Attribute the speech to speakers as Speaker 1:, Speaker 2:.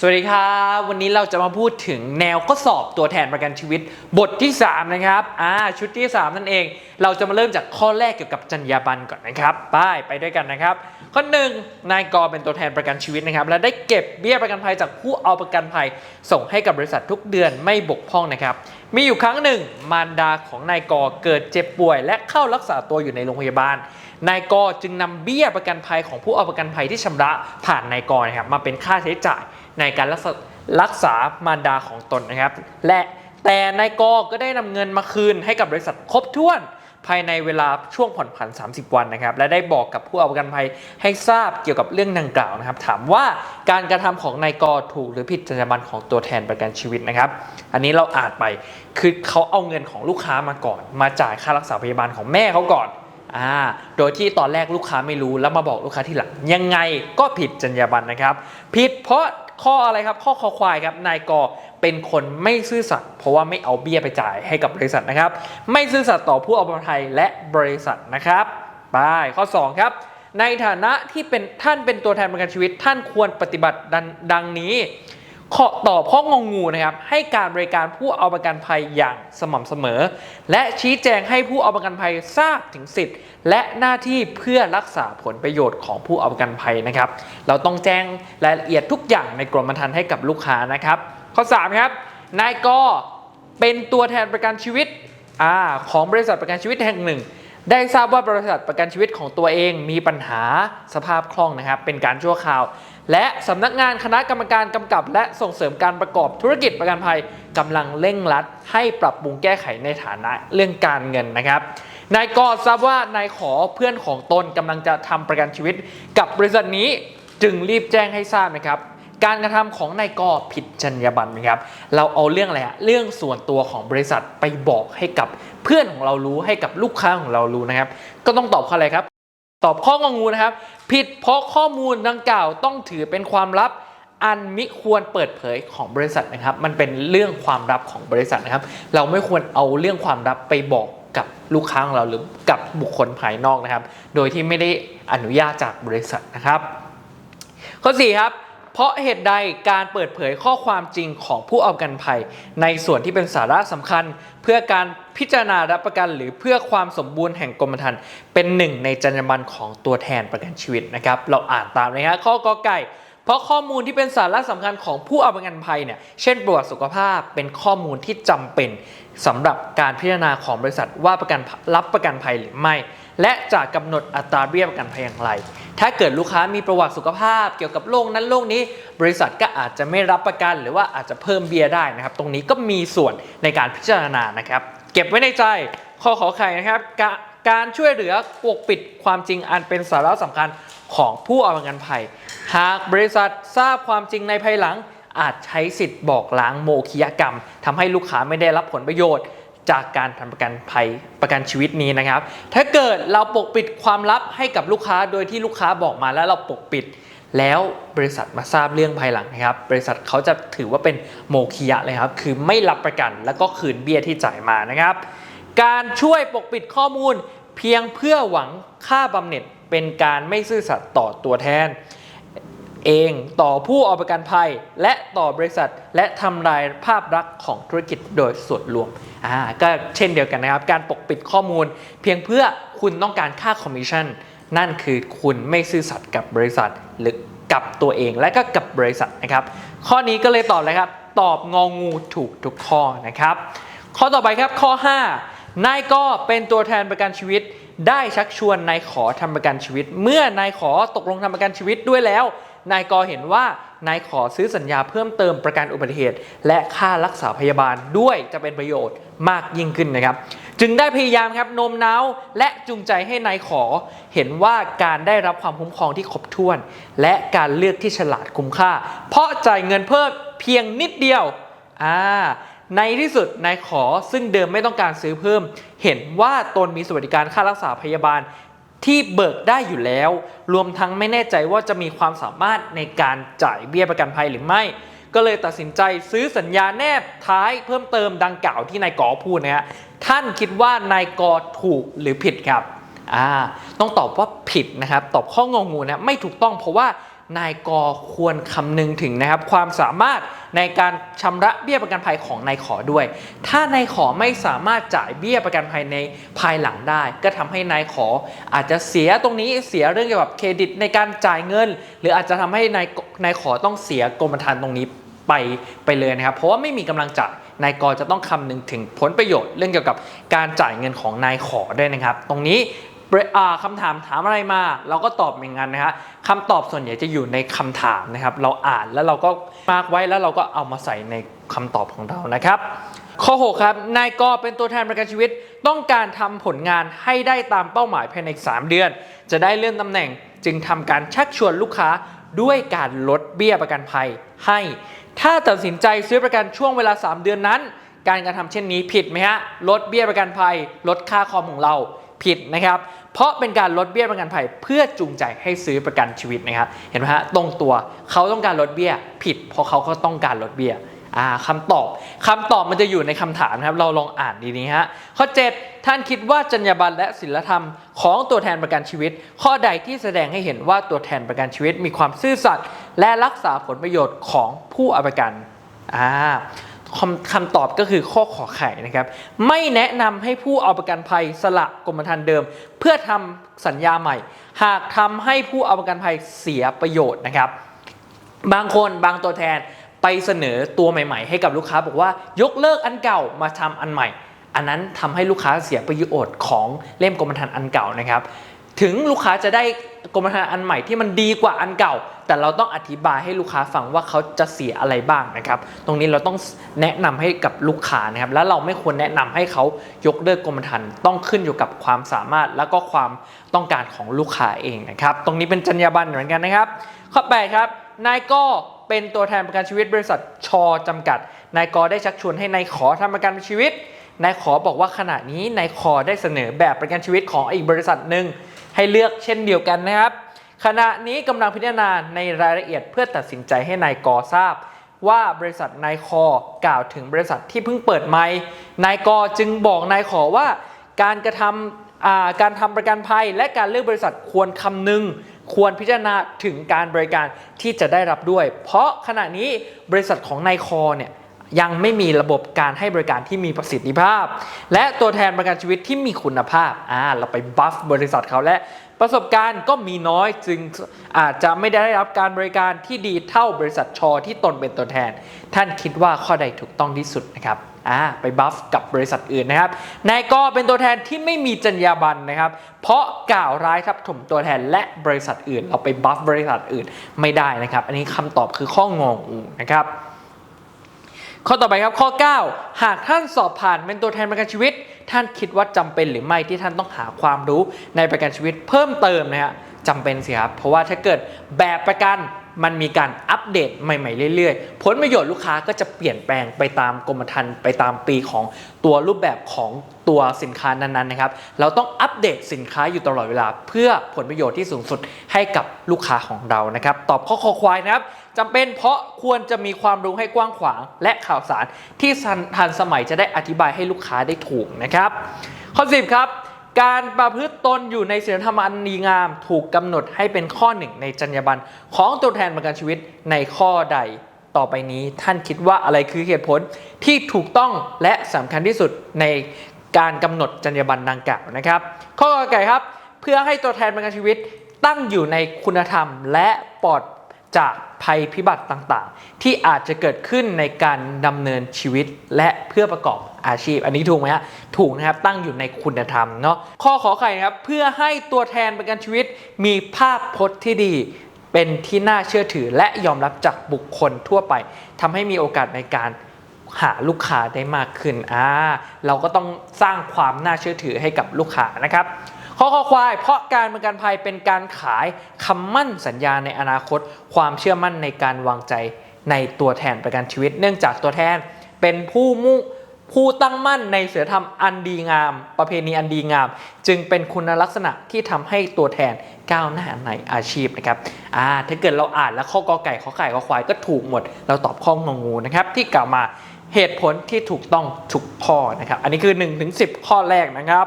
Speaker 1: สวัสดีครับ วันนี้เราจะมาพูดถึงแนวข้อสอบตัวแทนประกันชีวิต บทที่ 3 นะครับอ่าชุดที่ 3 นั่นเอง เราจะมาเริ่มจากข้อแรกเกี่ยวกับจรรยาบรรณก่อนนะครับไปไปด้วยกันนะครับ ข้อหนึ่งนายกเป็นตัวแทนประกันชีวิตนะครับ และได้เก็บเบี้ยประกันภัยจากผู้เอาประกันภัย ส่งให้กับบริษัททุกเดือนไม่บกพร่องนะครับ มีอยู่ครั้งหนึ่ง มารดาของนายกเกิดเจ็บป่วย และเข้ารักษาตัวอยู่ในโรงพยาบาลนายกจึงนำเบี้ยประกันภัยของผู้เอาประกันภัยที่ชำระผ่านนายกนะครับมาเป็นค่าใช้จ่าย ในการรักษารักษามารดาของตนนะครับ และแต่นายกก็ได้นำเงินมาคืนให้กับบริษัทครบถ้วน ภายในเวลาช่วงผ่อนผัน 30 วันนะครับ และได้บอกกับผู้เอาประกันภัยให้ทราบเกี่ยวกับเรื่องดังกล่าวนะครับ ถามว่าการกระทำของนายกถูกหรือผิดจรรยาบรรณของตัวแทนประกันชีวิตนะครับ อันนี้เราอ่านไปคือเขาเอาเงินของลูกค้ามาก่อน มาจ่ายค่ารักษาพยาบาลของแม่เขาก่อนอ่าโดยที่ตอนแรกลูกค้าไม่รู้แล้วมาบอกลูกค้าที่หลังยังไงก็ผิดจรรยาบรรณนะครับ ผิดเพราะ ข้ออะไรครับ ข้อคอควายครับนายกเป็นคนไม่ซื่อสัตย์เพราะว่าไม่เอาเบี้ยไปจ่ายให้กับบริษัทนะครับ ไม่ซื่อสัตย์ต่อผู้เอาประกันภัยและบริษัทนะครับไปข้อ 2 ครับ ในฐานะที่เป็นท่านเป็นตัวแทนประกันชีวิต ท่านควรปฏิบัติดังดังนี้ ขอตอบข้องงูนะครับให้การบริการผู้เอาประกันภัยอย่างสม่ำเสมอ และชี้แจงให้ผู้เอาประกันภัยทราบถึงสิทธิ์ และหน้าที่เพื่อรักษาผลประโยชน์ของผู้เอาประกันภัยนะครับ เราต้องแจ้งรายละเอียดทุกอย่างในกรมธรรม์ให้กับลูกค้านะครับ ข้อ 3 ครับ นายกเป็นตัวแทนประกันชีวิตอของบริษัทประกันชีวิตแห่งหนึ่งได้ทราบว่าบริษัทประกันชีวิตของตัวเองมีปัญหาสภาพคล่องนะครับ เป็นการชั่วคราว และสำนักงานคณะกรรมการกำกับ และส่งเสริมการประกอบธุรกิจประกันภัยกำลังเร่งรัด ให้ปรับปรุงแก้ไขในฐานะเรื่องการเงินนะครับนายกอทราบว่านายขอเพื่อนของตนกำลังจะทำประกันชีวิต กับบริษัทนี้จึงรีบแจ้งให้ทราบนะครับการกระทำของนายกอผิดจรรยาบรรณนะครับ เราเอาเรื่องอะไรอะเรื่องส่วนตัวของบริษัทไปบอกให้กับเพื่อนของเรารู้ให้กับลูกค้าของเรารู้นะครับ ก็ต้องตอบเข้ออะไรครับ ตอบข้ององูนะครับ ผิดเพราะข้อมูลดังกล่าวต้องถือเป็นความลับ อันมิควรเปิดเผยของบริษัทนะครับ มันเป็นเรื่องความลับของบริษัทนะครับ เราไม่ควรเอาเรื่องความลับไปบอกกับลูกค้าของเราหรือกับบุคคลภายนอกนะครับ โดยที่ไม่ได้อนุญาตจากบริษัทนะครับ ข้อ4ครับ เพราะเหตุใดการเปิดเผยข้อความจริงของผู้เอาประกันภัย ในส่วนที่เป็นสาระสำคัญ เพื่อการพิจารณารับประกันหรือเพื่อความสมบูรณ์แห่งกรมธรรม์เป็นหนึ่งในจรรยาบรรณของตัวแทนประกันชีวิตนะครับ เราอ่านตามเลยครับข้อกอไก่เพราะข้อมูลที่เป็นสาระสำคัญของผู้เอาประกันภัยเนี่ย เช่นประวัติสุขภาพเป็นข้อมูลที่จำเป็นสำหรับการพิจารณาของบริษัทว่าประกันรับประกันภัยหรือไม่ และจะกำหนดอัตราเบี้ยประกันภัยอย่างไร ถ้าเกิดลูกค้ามีประวัติสุขภาพเกี่ยวกับโรคนั้นโรคนี้ บริษัทก็อาจจะไม่รับประกัน หรือว่าอาจจะเพิ่มเบี้ยได้นะครับ ตรงนี้ก็มีส่วนในการพิจารณานะครับ เก็บไว้ในใจข้อขอไข่นะครับกการช่วยเหลือปกปิดความจริงอันเป็นสาระสำคัญของผู้เอาประกันภัย หากบริษัททราบความจริงในภายหลังอาจใช้สิทธิ์บอกล้างโมฆะกรรมทำให้ลูกค้าไม่ได้รับผลประโยชน์ จากการทำประกันภัยประกันชีวิตนี้นะครับ ถ้าเกิดเราปกปิดความลับให้กับลูกค้าโดยที่ลูกค้าบอกมาแล้วเราปกปิด แล้วบริษัทมาทราบเรื่องภายหลังนะครับ บริษัทเขาจะถือว่าเป็นโมฆะเลยครับ คือไม่รับประกันแล้วก็คืนเบี้ยที่จ่ายมานะครับ การช่วยปกปิดข้อมูล เพียงเพื่อหวังค่าบำเหน็จเป็นการไม่ซื่อสัตย์ต่อตัวแทน เองต่อผู้เอาประกันภัย และต่อบริษัท และทำลายภาพลักษณ์ของธุรกิจโดยส่วนรวมอ่าก็เช่นเดียวกันนะครับ การปกปิดข้อมูล เพียงเพื่อคุณต้องการค่าคอมมิชชั่นนั่นคือคุณไม่ซื่อสัตย์กับบริษัทหรือกับตัวเองและก็กับบริษัทนะครับ ข้อนี้ก็เลยตอบเลยครับ ตอบงองูถูกทุกข้อนะครับ ข้อต่อไปครับข้อ 5 นายก็เป็นตัวแทนประกันชีวิต ได้ชักชวนนายขอทำประกันชีวิต เมื่อนายขอตกลงทำประกันชีวิตด้วยแล้ว นายกเห็นว่านายขอซื้อสัญญาเพิ่มเติมประกันอุบัติเหตุ และค่ารักษาพยาบาลด้วยจะเป็นประโยชน์มากยิ่งขึ้นนะครับ จึงได้พยายามครับโน้มน้าวและจูงใจให้นายขอเห็นว่าการได้รับความคุ้มครองที่ครบถ้วน และการเลือกที่ฉลาดคุ้มค่า เพราะจ่ายเงินเพิ่มเพียงนิดเดียวอ่าในที่สุดนายขอซึ่งเดิมไม่ต้องการซื้อเพิ่ม เห็นว่าตนมีสวัสดิการค่ารักษาพยาบาล ที่เบิกได้อยู่แล้ว รวมทั้งไม่แน่ใจว่าจะมีความสามารถในการจ่ายเบี้ยประกันภัยหรือไม่ ก็เลยตัดสินใจซื้อสัญญาแนบท้ายเพิ่มเติมดังกล่าวที่นายกอพูดนะฮะท่านคิดว่านายกอถูกหรือผิดครับอ่าต้องตอบว่าผิดนะครับ ตอบข้องงงูนะไม่ถูกต้องเพราะว่า นายกควรคำนึงถึงนะครับ ความสามารถในการชำระเบี้ยประกันภัยของนายขอด้วย ถ้านายขอไม่สามารถจ่ายเบี้ยประกันภัยในภายหลังได้ ก็ทำให้นายขออาจจะเสียตรงนี้เสียเรื่องเกี่ยวกับเครดิตในการจ่ายเงิน หรืออาจจะทำให้นายนายขอต้องเสียกรมธรรม์ตรงนี้ไปไปเลยนะครับ เพราะว่าไม่มีกำลังจ่ายนายกจะต้องคำนึงถึงผลประโยชน์ เรื่องเกี่ยวกับการจ่ายเงินของนายขอด้วยนะครับ ตรงนี้ คำถามถามอะไรมา เราก็ตอบอย่างนั้นนะฮะคำตอบส่วนใหญ่จะอยู่ในคำถามนะครับ เราอ่านแล้วเราก็มาร์กไว้แล้วเราก็เอามาใส่ในคำตอบของเรานะครับ ข้อ 6 ครับ นายกเป็นตัวแทนประกันชีวิต ต้องการทำผลงานให้ได้ตามเป้าหมายภายใน 3 เดือน จะได้เลื่อนตำแหน่ง จึงทำการชักชวนลูกค้าด้วยการลดเบี้ยประกันภัยให้ ถ้าตัดสินใจซื้อประกันช่วงเวลา 3 เดือนนั้น การกระทำเช่นนี้ผิดไหมฮะลดเบี้ยประกันภัย ลดค่าคอมของเราผิดนะครับ เพราะเป็นการลดเบี้ยประกันภัยเพื่อจูงใจให้ซื้อประกันชีวิตนะครับ เห็นไหมฮะตรงตัวเขาต้องการลดเบี้ยผิด เพราะเขาก็ต้องการลดเบี้ยอ่าคำตอบคำตอบมันจะอยู่ในคำถามครับ เราลองอ่านดีๆฮะข้อ 7 ท่านคิดว่าจรรยาบรรณและศีลธรรมของตัวแทนประกันชีวิต ข้อใดที่แสดงให้เห็นว่าตัวแทนประกันชีวิต มีความซื่อสัตย์และรักษาผลประโยชน์ของผู้เอาประกันอ่า คำคำตอบก็คือข้อขอไข่นะครับ ไม่แนะนำให้ผู้เอาประกันภัยสละกรมธรรม์เดิม เพื่อทำสัญญาใหม่ หากทำให้ผู้เอาประกันภัยเสียประโยชน์นะครับ บางคนบางตัวแทนไปเสนอตัวใหม่ ๆ ให้กับลูกค้าบอกว่ายกเลิกอันเก่ามาทำอันใหม่ อันนั้นทำให้ลูกค้าเสียประโยชน์ของเล่มกรมธรรม์อันเก่านะครับ ถึงลูกค้าจะได้กรมธรรม์อันใหม่ที่มันดีกว่าอันเก่า แต่เราต้องอธิบายให้ลูกค้าฟังว่าเขาจะเสียอะไรบ้างนะครับ ตรงนี้เราต้องแนะนำให้กับลูกค้านะครับ แล้วเราไม่ควรแนะนำให้เขายกเลิกกรมธรรม์ต้องขึ้นอยู่กับความสามารถแล้วก็ความต้องการของลูกค้าเองนะครับ ตรงนี้เป็นจรรยาบรรณเหมือนกันนะครับ ข้อ8ครับนายก็เป็นตัวแทนประกันชีวิตบริษัทชอจำกัด นายกได้ชักชวนให้นายขอทำประกันชีวิต นายขอบอกว่าขณะนี้นายขอได้เสนอแบบประกันชีวิตของอีกบริษัทหนึ่ง ให้เลือกเช่นเดียวกันนะครับ ขณะนี้กำลังพิจารณาในรายละเอียดเพื่อตัดสินใจให้นายกอทราบ ว่าบริษัทนายคอกล่าวถึงบริษัทที่เพิ่งเปิดใหม่นายกอจึงบอกนายขอว่าการกระทำการทำประกันภัย และการเลือกบริษัทควรคำนึงควรพิจารณาถึงการบริการที่จะได้รับด้วย เพราะขณะนี้บริษัทของนายคอเนี่ย ยังไม่มีระบบการให้บริการที่มีประสิทธิภาพ และตัวแทนประกันชีวิตที่มีคุณภาพอ่าเราไปบัฟบริษัทเขาและประสบการณ์ก็มีน้อยจึงอาจจะไม่ได้รับการบริการที่ดีเท่าบริษัทชอที่ตนเป็นตัวแทน ท่านคิดว่าข้อใดถูกต้องที่สุดนะครับอ่าไปบัฟกับบริษัทอื่นนะครับนายก็เป็นตัวแทนที่ไม่มีจรรยาบรรณนะครับ เพราะกล่าวร้ายทับถมตัวแทนและบริษัทอื่น เราไปบัฟบริษัทอื่นไม่ได้นะครับ อันนี้คำตอบคือข้องงงูนะครับ ข้อต่อไปครับข้อ 9 หากท่านสอบผ่านเป็นตัวแทนประกันชีวิต ท่านคิดว่าจำเป็นหรือไม่ที่ท่านต้องหาความรู้ในประกันชีวิตเพิ่มเติมนะฮะจำเป็นสิครับเพราะว่าถ้าเกิดแบบประกัน มันมีการอัปเดตใหม่ ๆ เรื่อยๆ ผลประโยชน์ลูกค้าก็จะเปลี่ยนแปลงไปตามกรมธรรม์ไปตามปีของตัวรูปแบบของตัวสินค้านั้นๆนะครับ เราต้องอัปเดตสินค้าอยู่ตลอดเวลา เพื่อผลประโยชน์ที่สูงสุดให้กับลูกค้าของเรานะครับ ตอบข้อคอควายนะครับจำเป็นเพราะควรจะมีความรู้ให้กว้างขวาง และข่าวสารที่ทันสมัยจะได้อธิบายให้ลูกค้าได้ถูกนะครับ ข้อ10ครับ การประพฤติตนอยู่ในศีลธรรมอันดีงาม ถูกกำหนดให้เป็นข้อหนึ่งในจรรยาบรรณของตัวแทนประกันชีวิตในข้อใดต่อไปนี้ ท่านคิดว่าอะไรคือเหตุผลที่ถูกต้องและสำคัญที่สุดในการกำหนดจรรยาบรรณดังกล่าวนะครับ ข้อกอไก่ครับ เพื่อให้ตัวแทนประกันชีวิตตั้งอยู่ในคุณธรรมและปลอด จากภัยพิบัติต่างๆ ที่อาจจะเกิดขึ้นในการดำเนินชีวิตและเพื่อประกอบอาชีพ อันนี้ถูกไหมฮะถูกนะครับตั้งอยู่ในคุณธรรมเนาะข้อขอไข่นะครับเพื่อให้ตัวแทนประกันชีวิตมีภาพพจน์ที่ดี เป็นที่น่าเชื่อถือและยอมรับจากบุคคลทั่วไปทำให้มีโอกาสในการหาลูกค้าได้มากขึ้นอ่าเราก็ต้องสร้างความน่าเชื่อถือให้กับลูกค้านะครับ ข้อข้อควาย เพราะการประกันภัยเป็นการขายคำมั่นสัญญาในอนาคต ความเชื่อมั่นในการวางใจในตัวแทนประกันชีวิต เนื่องจากตัวแทนเป็นผู้มุ่งผู้ตั้งมั่นในศีลธรรมอันดีงาม ประเพณีอันดีงาม จึงเป็นคุณลักษณะที่ทำให้ตัวแทนก้าวหน้าในอาชีพนะครับอ่าถ้าเกิดเราอ่านแล้วข้อกอไก่ข้อไก่ข้อควายก็ถูกหมด เราตอบข้องงงูนะครับที่กล่าวมาเหตุผลที่ถูกต้องทุกข้อนะครับ อันนี้คือ 1-10 ข้อแรกนะครับ